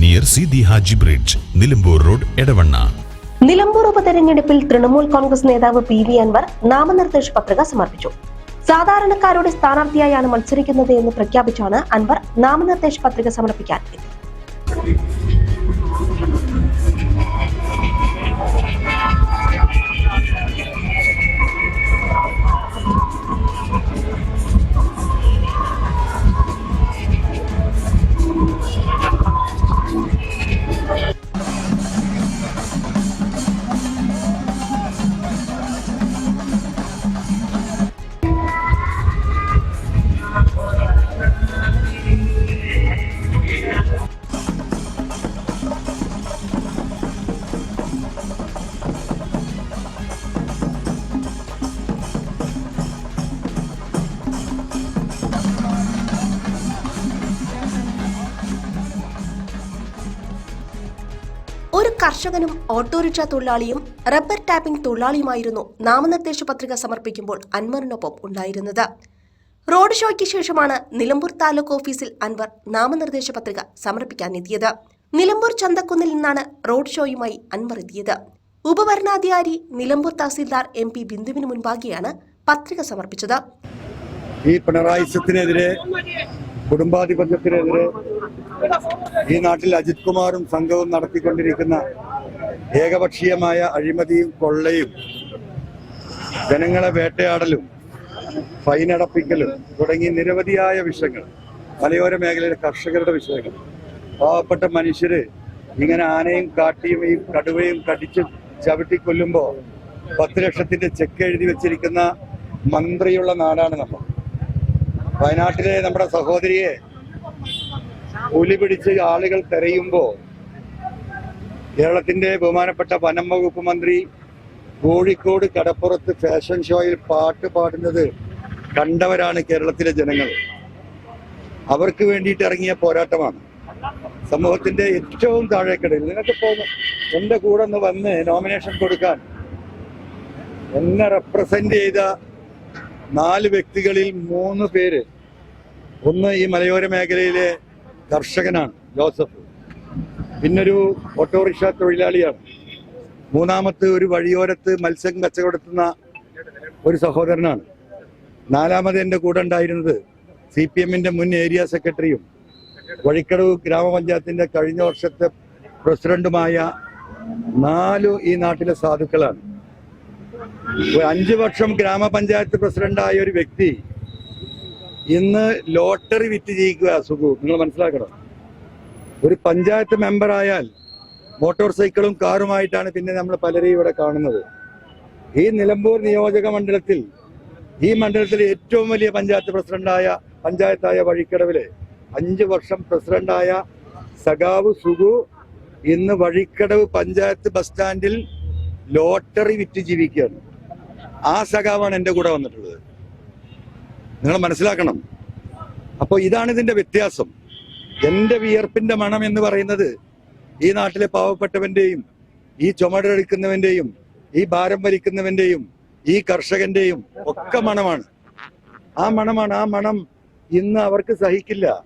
near Seethi Haji bridge Nilambur road Edavanna Nilambur ഉപതെരഞ്ഞെടുപ്പിൽ തൃണമൂൽ കോൺഗ്രസ് നേതാവ് P V Anwar നാമനിർദ്ദേശ പത്രിക സമർപ്പിച്ചു. സാധാരണക്കാരുടെ സ്ഥാനാർത്ഥിയായാണ് മത്സരിക്കുന്നത് എന്ന് പ്രഖ്യാപിച്ചാണ് അൻവർ നാമനിർദ്ദേശ പത്രിക സമർപ്പിക്കാൻ എത്തിയത്. ഒരു കർഷകനും ഓട്ടോറിക്ഷ തൊഴിലാളിയും റബ്ബർ ടാപ്പിംഗ് തൊഴിലാളിയുമായിരുന്നു നാമനിർദ്ദേശ പത്രിക സമർപ്പിക്കുമ്പോൾ അൻവറിനൊപ്പം ഉണ്ടായിരുന്നത്. റോഡ് ഷോയ്ക്ക് ശേഷമാണ് നിലമ്പൂർ താലൂക്ക് ഓഫീസിൽ അൻവർ നാമനിർദ്ദേശ പത്രിക സമർപ്പിക്കാനെത്തിയത്. നിലമ്പൂർ ചന്തക്കുന്നിൽ നിന്നാണ് റോഡ് ഷോയുമായി അൻവർ എത്തിയത്. ഉപഭരണാധികാരി നിലമ്പൂർ തഹസീൽദാർ എം പി ബിന്ദുവിന് മുൻപാകെയാണ് പത്രിക സമർപ്പിച്ചത്. ഈ പിണറായി കുടുംബാധിപത്യത്തിനെതിരെ ഈ നാട്ടിൽ അജിത് കുമാറും സംഘവും നടത്തിക്കൊണ്ടിരിക്കുന്ന ഏകപക്ഷീയമായ അഴിമതിയും കൊള്ളയും ജനങ്ങളെ വേട്ടയാടലും ഫൈനടപ്പിക്കലും തുടങ്ങി നിരവധിയായ വിഷയങ്ങൾ മലയോര മേഖലയിലെ കർഷകരുടെ വിഷയങ്ങൾ. പാവപ്പെട്ട മനുഷ്യര് ഇങ്ങനെ ആനയും കാട്ടിയും ഈ കടുവയും കടിച്ച് ചവിട്ടിക്കൊല്ലുമ്പോ പത്ത് ലക്ഷത്തിന്റെ ചെക്ക് എഴുതി വെച്ചിരിക്കുന്ന മന്ത്രിയുള്ള നാടാണ് നമ്മൾ. വയനാട്ടിലെ നമ്മുടെ സഹോദരിയെ പുലി പിടിച്ച് ആളുകൾ തെരയുമ്പോ കേരളത്തിന്റെ ബഹുമാനപ്പെട്ട വനം വകുപ്പ് മന്ത്രി കോഴിക്കോട് കടപ്പുറത്ത് ഫാഷൻ ഷോയിൽ പാട്ട് പാടുന്നത് കണ്ടവരാണ് കേരളത്തിലെ ജനങ്ങൾ. അവർക്ക് വേണ്ടിയിട്ട് ഇറങ്ങിയ പോരാട്ടമാണ്. സമൂഹത്തിന്റെ ഏറ്റവും താഴേക്കിടയിൽ നിങ്ങൾക്ക് പോകുന്നു എന്റെ കൂടെ ഒന്ന് വന്ന് നോമിനേഷൻ കൊടുക്കാൻ എന്നെ റെപ്രസെന്റ് ചെയ്ത നാല് വ്യക്തികളിൽ മൂന്ന് പേര്. ഒന്ന് ഈ മലയോര മേഖലയിലെ കർഷകനാണ് ജോസഫ്. പിന്നൊരു ഓട്ടോറിക്ഷ തൊഴിലാളിയാണ്. മൂന്നാമത്തെ ഒരു വഴിയോരത്ത് മത്സ്യം കച്ചവടത്തുന്ന ഒരു സഹോദരനാണ്. നാലാമത് എന്റെ കൂടെ ഉണ്ടായിരുന്നത് സി പി എമ്മിന്റെ മുൻ ഏരിയ സെക്രട്ടറിയും വഴിക്കടവ് ഗ്രാമപഞ്ചായത്തിന്റെ കഴിഞ്ഞ വർഷത്തെ പ്രസിഡന്റുമായ നാലു ഈ നാട്ടിലെ സാധുക്കളാണ്. അഞ്ചു വർഷം ഗ്രാമപഞ്ചായത്ത് പ്രസിഡന്റായ ഒരു വ്യക്തി ഇന്ന് ലോട്ടറി വിറ്റ് ജയിക്കുക സുഖു. നിങ്ങൾ മനസ്സിലാക്കണം? ഒരു പഞ്ചായത്ത് മെമ്പർ ആയാൽ മോട്ടോർ സൈക്കിളും കാറുമായിട്ടാണ് പിന്നെ നമ്മൾ പലരെയും ഇവിടെ കാണുന്നത്. ഈ നിലമ്പൂർ നിയോജക മണ്ഡലത്തിൽ ഈ മണ്ഡലത്തിലെ ഏറ്റവും വലിയ പഞ്ചായത്ത് പ്രസിഡന്റായ പഞ്ചായത്തായ വഴിക്കടവിലെ അഞ്ചു വർഷം പ്രസിഡന്റായ സഖാവ് സുഖു ഇന്ന് വഴിക്കടവ് പഞ്ചായത്ത് ബസ് സ്റ്റാൻഡിൽ ലോട്ടറി വിറ്റ് ജീവിക്കുകയാണ്. ആ സഖാവാണ് എന്റെ കൂടെ വന്നിട്ടുള്ളത്. നിങ്ങൾ മനസ്സിലാക്കണം. അപ്പോൾ ഇതാണ് ഇതിന്റെ വ്യത്യാസം. എന്റെ വിയർപ്പിന്റെ മണം എന്ന് പറയുന്നത് ഈ നാട്ടിലെ പാവപ്പെട്ടവന്റെയും ഈ ചുമടെടുക്കുന്നവന്റെയും ഈ ഭാരം വലിക്കുന്നവന്റെയും ഈ കർഷകന്റെയും ഒക്കെ മണമാണ്. ആ മണമാണ് ആ മണം ഇന്ന് അവർക്ക് സഹിക്കില്ല.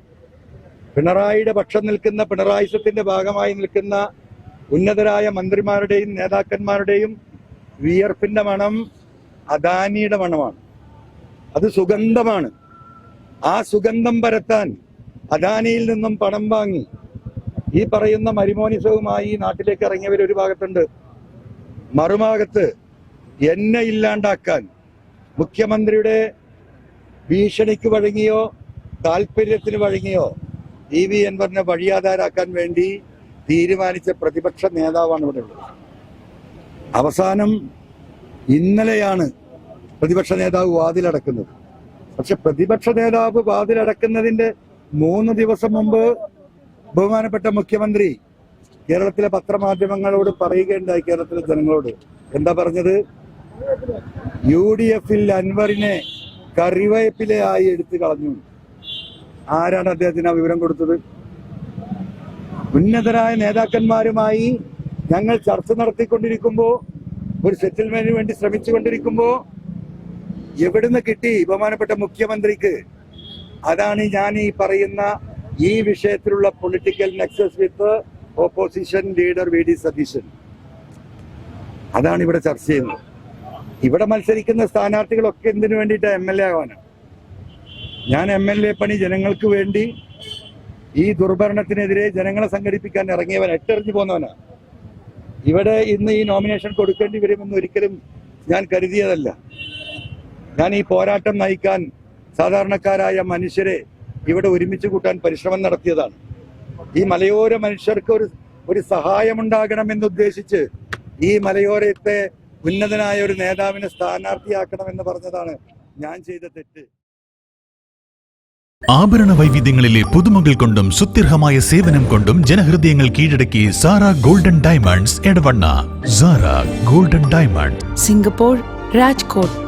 പിണറായിയുടെ പക്ഷം നിൽക്കുന്ന പിണറായിസത്തിന്റെ ഭാഗമായി നിൽക്കുന്ന ഉന്നതരായ മന്ത്രിമാരുടെയും നേതാക്കന്മാരുടെയും വിയർപ്പിന്റെ മണം അദാനിയുടെ മണമാണ്. അത് സുഗന്ധമാണ്. ആ സുഗന്ധം പരത്താൻ അദാനിയിൽ നിന്നും പണം വാങ്ങി. ഈ പറയുന്ന മരിമോനിസവുമായി നാട്ടിലേക്ക് ഇറങ്ങിയവർ ഒരു ഭാഗത്തുണ്ട്. മറുഭാഗത്ത് എന്നെ ഇല്ലാണ്ടാക്കാൻ മുഖ്യമന്ത്രിയുടെ ഭീഷണിക്ക് വഴങ്ങിയോ താല്പര്യത്തിന് വഴങ്ങിയോ ഇ വി എൻവറിനെ വഴിയാധാരാക്കാൻ വേണ്ടി തീരുമാനിച്ച പ്രതിപക്ഷ നേതാവാണ് ഇവിടെ ഉള്ളത്. അവസാനം ഇന്നലെയാണ് പ്രതിപക്ഷ നേതാവ് വാതിലടക്കുന്നത്. പക്ഷെ പ്രതിപക്ഷ നേതാവ് വാതിലടക്കുന്നതിന്റെ മൂന്ന് ദിവസം മുമ്പ് ബഹുമാനപ്പെട്ട മുഖ്യമന്ത്രി കേരളത്തിലെ പത്രമാധ്യമങ്ങളോട് പറയുകയുണ്ടായി കേരളത്തിലെ ജനങ്ങളോട്. എന്താ പറഞ്ഞത്? യു ഡി എഫിൽ അൻവറിനെ കറിവേപ്പിലയായി എടുത്തു കളഞ്ഞു. ആരാണ് അദ്ദേഹത്തിന് ആ വിവരം കൊടുത്തത്? ഉന്നതരായ നേതാക്കന്മാരുമായി ഞങ്ങൾ ചർച്ച നടത്തിക്കൊണ്ടിരിക്കുമ്പോൾ ഒരു സെറ്റിൽമെന്റിന് വേണ്ടി ശ്രമിച്ചുകൊണ്ടിരിക്കുമ്പോ എവിടുന്ന് കിട്ടി ബഹുമാനപ്പെട്ട മുഖ്യമന്ത്രിക്ക്? അതാണ് ഞാൻ ഈ പറയുന്ന ഈ വിഷയത്തിലുള്ള political nexus with opposition leader V D Satheesan. അതാണ് ഇവിടെ ചർച്ച ചെയ്യുന്നത്. ഇവിടെ മത്സരിക്കുന്ന സ്ഥാനാർത്ഥികളൊക്കെ എന്തിനു വേണ്ടിയിട്ട് എം എൽ എ ആവാനാണ് ഞാൻ എം എൽ എ പണി ജനങ്ങൾക്ക് വേണ്ടി ഈ ദുർഭരണത്തിനെതിരെ ജനങ്ങളെ സംഘടിപ്പിക്കാൻ ഇറങ്ങിയവൻ എട്ടെറിഞ്ഞു പോന്നവനാണ് ഇവിടെ ഇന്ന് ഈ നോമിനേഷൻ കൊടുക്കേണ്ടി വരുമെന്ന് ഒരിക്കലും ഞാൻ കരുതിയതല്ല. ഞാൻ ഈ പോരാട്ടം നയിക്കാൻ സാധാരണക്കാരായ മനുഷ്യരെ ഇവിടെ ഒരുമിച്ച് കൂട്ടാൻ പരിശ്രമം നടത്തിയതാണ്. ഈ മലയോര മനുഷ്യർക്ക് ഒരു ഒരു സഹായമുണ്ടാകണമെന്ന് ഉദ്ദേശിച്ച് ഈ മലയോരത്തെ ഉന്നതനായ ഒരു നേതാവിനെ സ്ഥാനാർത്ഥിയാക്കണമെന്ന് പറഞ്ഞതാണ് ഞാൻ ചെയ്ത തെറ്റ്. ആഭരണ വൈവിധ്യങ്ങളിലെ പുതുമകൾ കൊണ്ടും സുത്യർഹമായ സേവനം കൊണ്ടും ജനഹൃദയങ്ങൾ കീഴടക്കി Sara golden diamonds Edavanna. Sara golden diamond Singapore Rajkot.